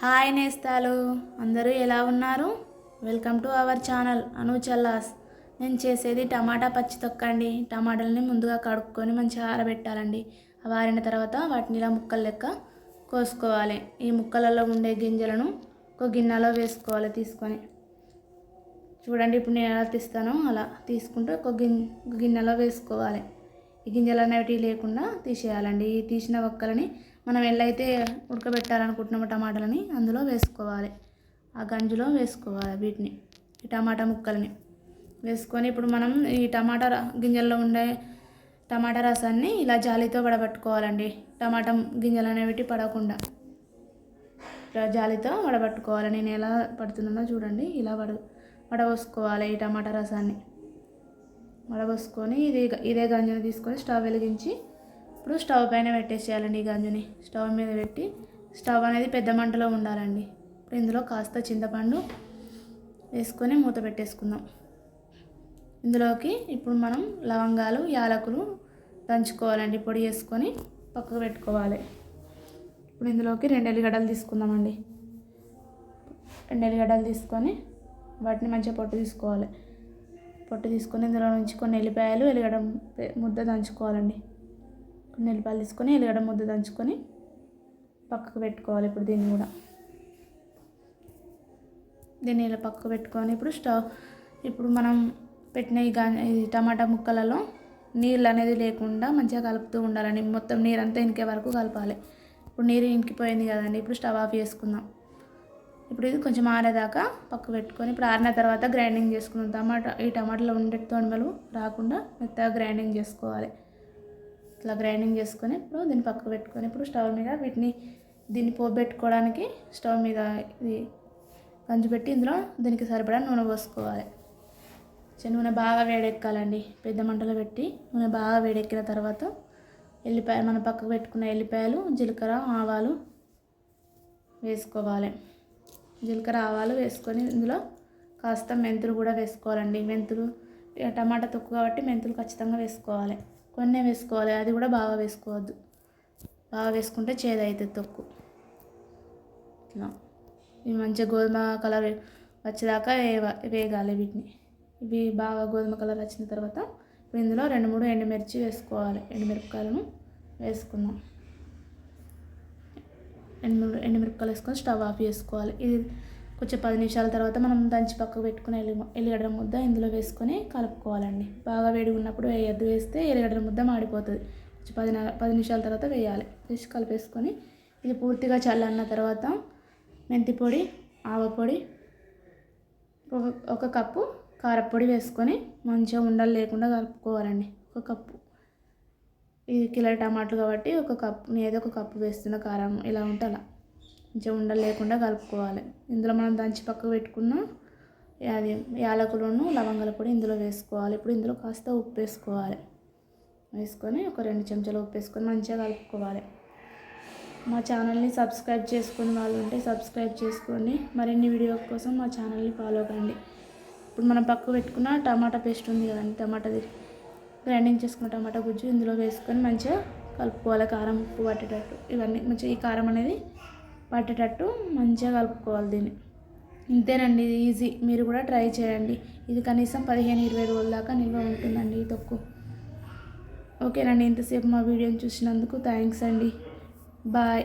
Hi నేస్తాలు. అందరూ ఎలా ఉన్నారు? Welcome to our channel Anu Challas. నేను చేసేది టమాటా పచ్చి తొక్కండి. టమాటాలని ముందుగా కడుక్కొని మంచిగా ఆరబెట్టాలండి. వారిన తర్వాత వాటిని ఇలా ముక్కలు లెక్క కోసుకోవాలి. ఈ ముక్కలలో ఉండే గింజలను ఒక గిన్నెలో వేసుకోవాలి తీసుకొని. చూడండి ఇప్పుడు నేను ఎలా తీస్తానో అలా తీసుకుంటూ ఒక గిన్ ఒక గిన్నెలో వేసుకోవాలి. ఈ గింజలు అనేవి లేకుండా తీసేయాలండి. ఈ తీసిన ఒక్కలని మనం ఎల్లయితే ఉడకబెట్టాలనుకుంటున్నామో టమాటాలని అందులో వేసుకోవాలి. ఆ గంజులో వేసుకోవాలి వీటిని ఈ టమాటా ముక్కలని. వేసుకొని ఇప్పుడు మనం ఈ టమాటా ర- గింజల్లో ఉండే టమాటా రసాన్ని ఇలా జాలితో వడబట్టుకోవాలండి. టమాటా గింజలు అనేవి పడకుండా. ఇలా జాలితో వడబట్టుకోవాలి. నేను ఎలా పడుతున్నానో చూడండి. ఇలా వడ వడబోసుకోవాలి ఈ టమాటా రసాన్ని. వడబోసుకొని ఇది ఇదే గంజను తీసుకొని స్టవ్ వెలిగించి ఇప్పుడు స్టవ్ పైన పెట్టేసేయాలండి ఈ గంజుని స్టవ్ మీద పెట్టి స్టవ్ అనేది పెద్ద మంటలో ఉండాలండి. ఇప్పుడు ఇందులో కాస్త చింతపండు వేసుకొని మూత పెట్టేసుకుందాం. ఇందులోకి ఇప్పుడు మనం లవంగాలు యాలకులు దంచుకోవాలండి. పొడి చేసుకొని పక్కకు పెట్టుకోవాలి. ఇప్పుడు ఇందులోకి రెండు ఎల్లిగడ్డలు తీసుకుందామండి. రెండు ఎల్లిగడ్డలు తీసుకొని వాటిని మంచిగా పొట్టు తీసుకోవాలి. పొట్టు తీసుకొని ఇందులో నుంచి కొన్ని ఎల్లిపాయలు ఎల్లిగడ్డ ముద్ద దంచుకోవాలండి. నిలపాలు తీసుకొని ఎల్లిగడ్డ ముద్ద దంచుకొని పక్కకు పెట్టుకోవాలి ఇప్పుడు దీన్ని కూడా. దీన్ని ఇలా పక్కకు పెట్టుకొని ఇప్పుడు స్టవ్ ఇప్పుడు మనం పెట్టిన ఈ గా ఈ టమాటా ముక్కలలో నీళ్ళు అనేది లేకుండా మంచిగా కలుపుతూ ఉండాలండి. మొత్తం నీరంతా ఇంకే వరకు కలపాలి. ఇప్పుడు నీరు ఇంకిపోయింది కదండి ఇప్పుడు స్టవ్ ఆఫ్ చేసుకుందాం. ఇప్పుడు ఇది కొంచెం ఆరేదాకా పక్క పెట్టుకొని ఇప్పుడు ఆరిన తర్వాత గ్రైండింగ్ చేసుకుందాం. టమాటా ఈ టమాటాలో ఉండే తొనమలు రాకుండా మెత్తగా గ్రైండింగ్ చేసుకోవాలి. ఇట్లా గ్రైండింగ్ చేసుకొని ఇప్పుడు దీన్ని పక్క పెట్టుకొని ఇప్పుడు స్టవ్ మీద వీటిని దీన్ని పోబెట్టుకోవడానికి స్టవ్ మీద ఇది గంజు పెట్టి ఇందులో దీనికి సరిపడా నూనె పోసుకోవాలి. నూనె బాగా వేడెక్కాలండి. పెద్ద మంటలో పెట్టి నూనె బాగా వేడెక్కిన తర్వాత ఎల్లిపాయ మనం పక్కకు పెట్టుకున్న ఎల్లిపాయలు జీలకర్ర ఆవాలు వేసుకోవాలి. జీలకర్ర ఆవాలు వేసుకొని ఇందులో కాస్త మెంతులు కూడా వేసుకోవాలండి. మెంతులు టమాటా తొక్కు కాబట్టి మెంతులు ఖచ్చితంగా వేసుకోవాలి. కొన్నే వేసుకోవాలి అది కూడా బాగా వేసుకోవద్దు. బాగా వేసుకుంటే చేదు అవుతుంది తొక్కు. ఇట్లా. ఇవి మంచిగా గోధుమ కలర్ వచ్చేదాకా వేగాలి వీటిని. ఇవి బాగా గోధుమ కలర్ వచ్చిన తర్వాత ఇప్పుడు ఇందులో రెండు మూడు ఎండుమిర్చి వేసుకోవాలి. ఎండుమిరపకాయలను వేసుకుందాం. ఎండు ఎండుమిరపకాయలు వేసుకొని స్టవ్ ఆఫ్ చేసుకోవాలి. ఇది కొంచెం పది నిమిషాల తర్వాత మనం దంచి పక్కకు పెట్టుకుని ఎల్లి ఎల్లిగడ్డల ముద్ద ఇందులో వేసుకొని కలుపుకోవాలండి. బాగా వేడి ఉన్నప్పుడు వేయద్దు. వేస్తే ఎల్లిగడ్డల ముద్ద మాడిపోతుంది. కొంచెం పది న- పది నిమిషాల తర్వాత వేయాలి. వేసి కలిపేసుకొని ఇది పూర్తిగా చల్లన్న తర్వాత మెంతి పొడి ఒక ఒక కప్పు కారపొడి వేసుకొని మంచిగా ఉండలు లేకుండా కలుపుకోవాలండి. ఒక కప్పు. ఇది కిలో టమాటాలు కాబట్టి ఒక కప్పు నేను ఏదో ఒక కప్పు వేస్తున్న కారం. ఇలా ఉంటే అలా. కొంచెం ఉండలు లేకుండా కలుపుకోవాలి. ఇందులో మనం దంచి పక్కకు పెట్టుకున్న అది యాలకులను లవంగాల పొడి ఇందులో వేసుకోవాలి. ఇప్పుడు ఇందులో కాస్త ఉప్పు వేసుకోవాలి. వేసుకొని ఒక రెండు చెంచాలు ఉప్పు వేసుకొని మంచిగా కలుపుకోవాలి. మా ఛానల్ని సబ్స్క్రైబ్ చేసుకుని వాళ్ళు ఉంటే సబ్స్క్రైబ్ చేసుకోండి. మరిన్ని వీడియో కోసం మా ఛానల్ని ఫాలో కండి. ఇప్పుడు మనం పక్కకు పెట్టుకున్న టమాటా పేస్ట్ ఉంది కదండి టమాటాది గ్రైండింగ్ చేసుకున్న టమాటా గుజ్జు ఇందులో వేసుకొని మంచిగా కలుపుకోవాలి. కారం ఉప్పు పట్టేటట్టు. ఇవన్నీ మంచిగా ఈ కారం అనేది పట్టేటట్టు మంచిగా కలుపుకోవాలి దీన్ని. ఇంతేనండి ఇది ఈజీ మీరు కూడా ట్రై చేయండి. ఇది కనీసం పదిహేను ఇరవై రోజుల దాకా నిల్వ ఉంటుందండి ఈ తొక్కు. ఓకేనండి ఇంతసేపు మా వీడియోని చూసినందుకు థ్యాంక్స్ అండి. బాయ్